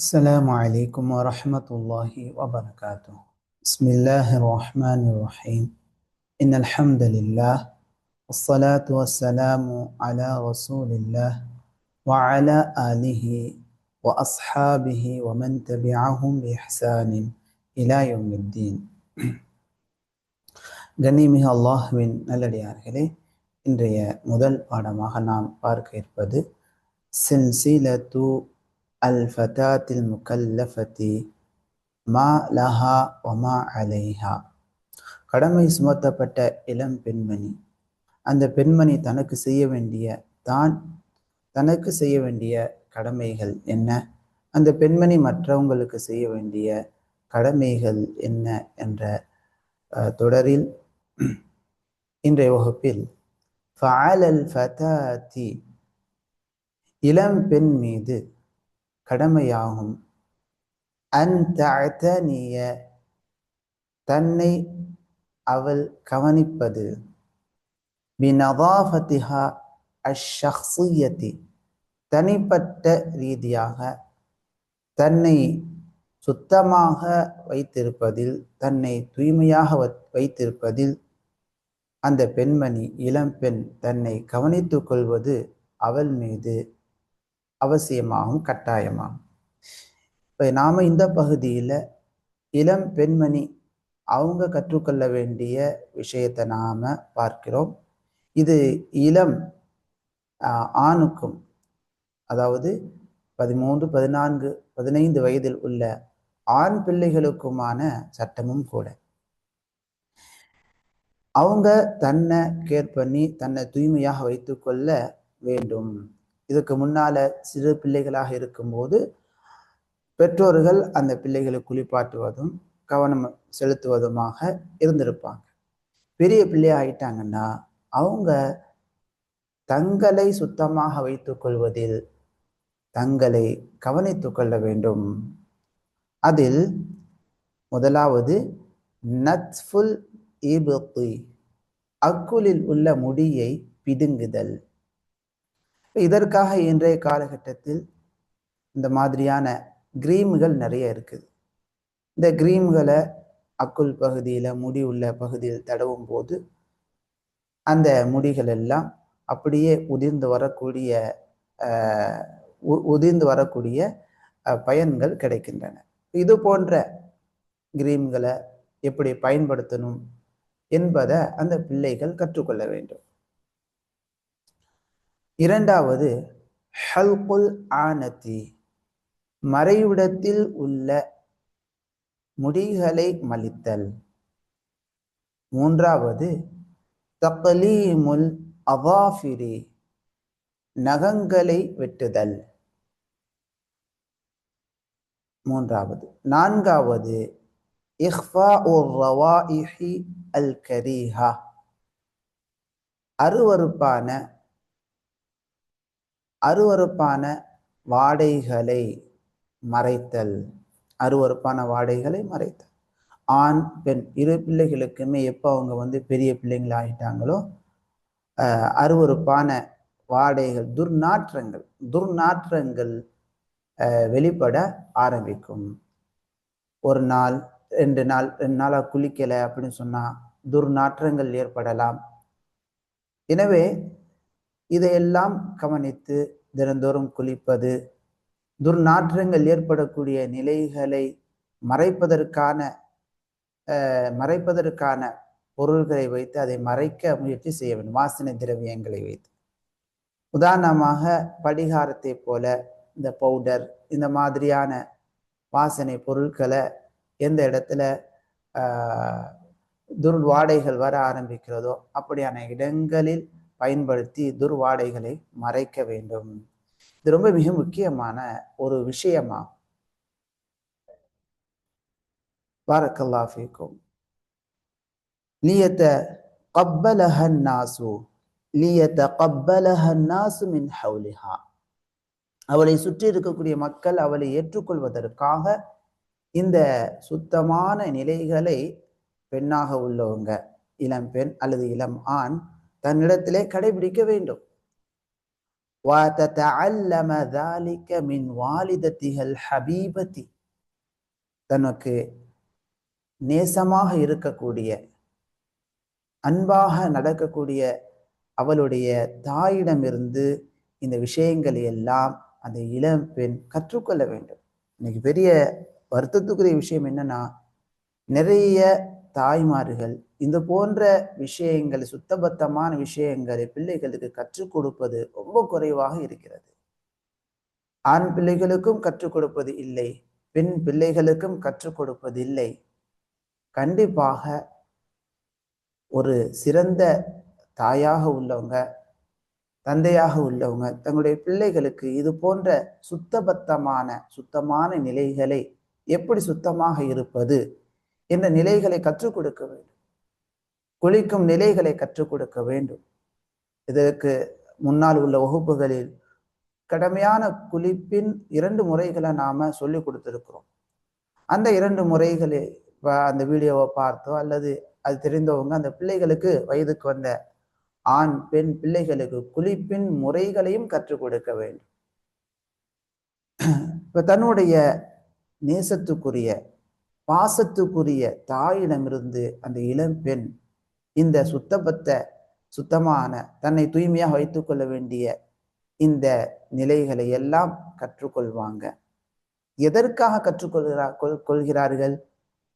السلام عليكم ورحمة الله وبركاته بسم الله الرحمن الرحيم إن الحمد لله والصلاة والسلام على رسول الله وعلى آله وأصحابه ومن تبعهم بإحسان إلى يوم الدين கண்ணிமிக அல்லாஹுவின் நல்லடியார்களே இன்றைய முதல் பாடமாக நாம் பார்க்க இருப்பது சில்சிலத்து அல் ஃபதாத்தில் முக்கல்லஃபதி மா லஹா ஒமா அலைஹா கடமை சுமத்தப்பட்ட இளம் பெண்மணி. அந்த பெண்மணி தனக்கு செய்ய வேண்டிய தான் தனக்கு செய்ய வேண்டிய கடமைகள் என்ன? அந்த பெண்மணி மற்றவங்களுக்கு செய்ய வேண்டிய கடமைகள் என்ன? என்ற தொடரில் இன்றைய வகுப்பில் ஃபஅலல் ஃபதாத்தி இளம் பெண் மீது கடமையாகும். அன் தன்னை அவள் கவனிப்பது. பினதாஃபத்திஹா அஷக்ஸியத்தி தனிப்பட்ட ரீதியாக தன்னை சுத்தமாக வைத்திருப்பதில் தன்னை தூய்மையாக வைத்திருப்பதில் அந்த பெண்மணி இளம்பெண் தன்னை கவனித்துக் கொள்வது அவள் மீது. அவசியமாகும் கட்டாயமாகும். இப்போ நாம் இந்த பகுதியில் இளம் பெண்மணி அவங்க கற்றுக்கொள்ள வேண்டிய விஷயத்தை நாம் பார்க்கிறோம். இது இளம் ஆணுக்கும் அதாவது பதிமூன்று பதினான்கு பதினைந்து வயதில் உள்ள ஆண் பிள்ளைகளுக்குமான சட்டமும் கூட. அவங்க தன்னை கேர் பண்ணி தன்னை தூய்மையாக வைத்துக்கொள்ள வேண்டும். இதுக்கு முன்னால சிறு பிள்ளைகளாக இருக்கும்போது பெற்றோர்கள் அந்த பிள்ளைகளை குளிப்பாட்டுவதும் கவனம் செலுத்துவதுமாக இருந்திருப்பாங்க. பெரிய பிள்ளை ஆயிட்டாங்கன்னா அவங்க தங்களை சுத்தமாக வைத்துக் கொள்வதில் தங்களை கவனித்து கொள்ள வேண்டும். அதில் முதலாவது நத்ஃபுல் ஈபத்தி அக்குலில் உள்ள முடியை பிடுங்குதல் இதற்காக இன்றைய காலகட்டத்தில் இந்த மாதிரியான கிரீம்கள் நிறைய இருக்குது. இந்த கிரீம்களை அக்குள் பகுதியில் முடி உள்ள பகுதியில் தடவும் போது அந்த முடிகள் எல்லாம் அப்படியே உதிர்ந்து வரக்கூடிய உதிர்ந்து வரக்கூடிய பயன்கள் கிடைக்கின்றன. இது போன்ற கிரீம்களை எப்படி பயன்படுத்தணும் என்பதை அந்த பிள்ளைகள் கற்றுக்கொள்ள வேண்டும். இரண்டாவது ஹல்குல் ஆனத்தி மறைவிடத்தில் உள்ள முடிகளை மலித்தல். மூன்றாவது தக்லீமுல் அவாஃபிரி நகங்களை வெட்டுதல். மூன்றாவது நான்காவது இஹ்ஃபா உர் ரவாஇஹி அல் கரீஹா அருவறுப்பான அருவறுப்பான வாடைகளை மறைத்தல். அருவறுப்பான வாடைகளை மறைத்தல். ஆண் பெண் இரு பிள்ளைகளுக்குமே எப்போ அவங்க வந்து பெரிய பிள்ளைங்கள் ஆகிட்டாங்களோ அருவறுப்பான வாடைகள் துர்நாற்றங்கள் துர்நாற்றங்கள் வெளிப்பட ஆரம்பிக்கும். ஒரு நாள் ரெண்டு நாள் ரெண்டு நாளாக குளிக்கலை அப்படின்னு சொன்னால் துர்நாற்றங்கள் ஏற்படலாம். எனவே இதையெல்லாம் கவனித்து தினந்தோறும் குளிப்பது துர்நாற்றங்கள் ஏற்படக்கூடிய நிலைகளை மறைப்பதற்கான மறைப்பதற்கான பொருள்களை வைத்து அதை மறைக்க முயற்சி செய்ய வேண்டும். வாசனை திரவியங்களை வைத்து. உதாரணமாக படிகாரத்தை போல இந்த பவுடர் இந்த மாதிரியான வாசனை பொருட்களை எந்த இடத்துல துர்வாடைகள் வர ஆரம்பிக்கிறதோ அப்படியான இடங்களில் பயன்படுத்தி துர்வாடைகளை மறைக்க வேண்டும். இது ரொம்ப மிக முக்கியமான ஒரு விஷயமா பாரக்கல்லா ஃபீக்கும். லியத்த கப்பலஹன் நாசு லியத்த கப்பலஹன் நாசு மின் ஹவுலிஹா. அவளை சுற்றி இருக்கக்கூடிய மக்கள் அவளை ஏற்றுக்கொள்வதற்காக இந்த சுத்தமான நிலைகளை பெண்ணாக உள்ளவங்க இளம் பெண் அல்லது இளம் ஆண் தன்னிடத்திலே கடைபிடிக்க வேண்டும் وتتعلم ذلك من والدتها الحبيبة தனக்கு நேசமாக இருக்கக்கூடிய அன்பாக நடக்கக்கூடிய அவளுடைய தாயிடமிருந்து இந்த விஷயங்களை எல்லாம் அந்த இளம் பெண் கற்றுக்கொள்ள வேண்டும் இன்னைக்கு பெரிய வருத்தத்துக்குரிய விஷயம் என்னன்னா நிறைய தாய்மார்கள். இந்த போன்ற விஷயங்கள் சுத்தபத்தமான விஷயங்களை பிள்ளைகளுக்கு கற்றுக் கொடுப்பது ரொம்ப குறைவாக இருக்கிறது. ஆண் பிள்ளைகளுக்கும் கற்றுக் கொடுப்பது இல்லை பெண் பிள்ளைகளுக்கும் கற்றுக் கொடுப்பது இல்லை. கண்டிப்பாக ஒரு சிறந்த தாயாக உள்ளவங்க தந்தையாக உள்ளவங்க தங்களுடைய பிள்ளைகளுக்கு இது போன்ற சுத்தபத்தமான சுத்தமான நிலைகளை எப்படி சுத்தமாக இருப்பது? என்ற நிலைகளை கற்றுக் கொடுக்க வேண்டும். குளிக்கும் நிலைகளை கற்றுக் கொடுக்க வேண்டும். இதற்கு முன்னால் உள்ள வகுப்புகளில் கடமையான குளிப்பின் இரண்டு முறைகளை நாம சொல்லி கொடுத்துருக்கிறோம். அந்த இரண்டு முறைகளை அந்த வீடியோவை பார்த்தோ அல்லது அது தெரிந்தவங்க அந்த பிள்ளைகளுக்கு வயதுக்கு வந்த ஆண் பெண் பிள்ளைகளுக்கு குளிப்பின் முறைகளையும் கற்றுக் கொடுக்க வேண்டும். இப்ப தன்னுடைய நேசத்துக்குரிய பாசத்துக்குரிய தாயிடமிருந்து அந்த இளம் பெண் இந்த சுத்தபத்த சுத்தமான தன்னை தூய்மையாக வைத்துக்கொள்ள வேண்டிய இந்த நிலைகளை எல்லாம் கற்றுக்கொள்வாங்க. எதற்காக கற்றுக்கொள்கிறா கொள்கிறார்கள்?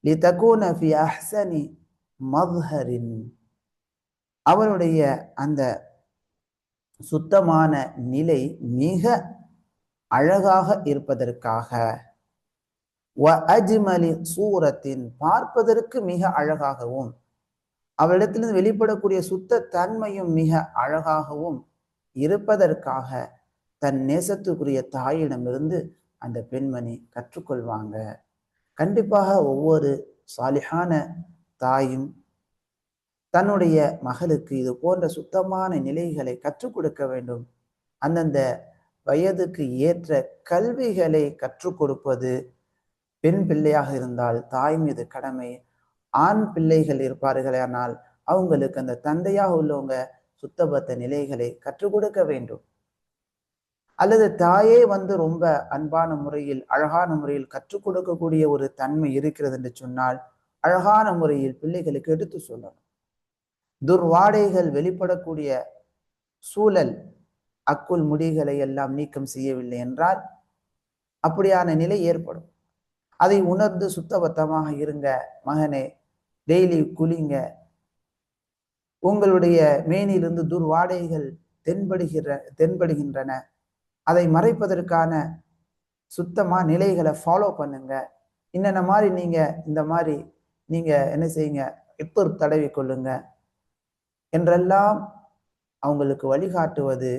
லிதகூன அஹ்சனி மத்ஹரின். அவருடைய அந்த சுத்தமான நிலை மிக அழகாக இருப்பதற்காக. வ அஜ்மலி சூரத்தின் பார்ப்பதற்கு மிக அழகாகவும் அவளிடத்திலிருந்து வெளிப்படக்கூடிய சுத்த தன்மையும் மிக அழகாகவும் இருப்பதற்காக தன் நேசத்துக்குரிய தாயிடமிருந்து அந்த பெண்மணி கற்றுக்கொள்வாங்க. கண்டிப்பாக ஒவ்வொரு சாலிஹான தாயும் தன்னுடைய மகளுக்கு இது போன்ற சுத்தமான நிலைகளை கற்றுக் கொடுக்க வேண்டும். அந்தந்த வயதுக்கு ஏற்ற கல்விகளை கற்றுக் கொடுப்பது பெண் பிள்ளையாக இருந்தால் தாய் மீது கடமை. ஆண் பிள்ளைகள் இருப்பார்கள் ஆனால் அவங்களுக்கு அந்த தந்தையாக உள்ளவங்க சுத்தபத்த நிலைகளை கற்றுக் கொடுக்க வேண்டும். அல்லது தாயே வந்து ரொம்ப அன்பான முறையில் அழகான முறையில் கற்றுக் கொடுக்கக்கூடிய ஒரு தன்மை இருக்கிறது என்று சொன்னால் அழகான முறையில் பிள்ளைகளுக்கு எடுத்து சொல்லணும். துர்வாடைகள் வெளிப்படக்கூடிய சூழல் அக்குள் முடிகளை எல்லாம் நீக்கம் செய்யவில்லை என்றால் அப்படியான நிலை ஏற்படும். அதை உணர்ந்து சுத்தபத்தமாக இருங்க. மகனே டெய்லி குளிங்க. உங்களுடைய மேனிலிருந்து துர்வாடைகள் தென்படுகிற தென்படுகின்றன. அதை மறைப்பதற்கான சுத்தமாக நிலைகளை ஃபாலோ பண்ணுங்க. என்னென்ன மாதிரி நீங்கள் இந்த மாதிரி நீங்கள் என்ன செய்யுங்க? இப்போ தடவி கொள்ளுங்க. என்றெல்லாம் அவங்களுக்கு வழிகாட்டுவது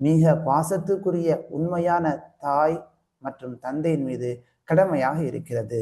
மிக பாசத்துக்குரிய உண்மையான தாய் மற்றும் தந்தையின் மீது கடமையாக இருக்கிறது.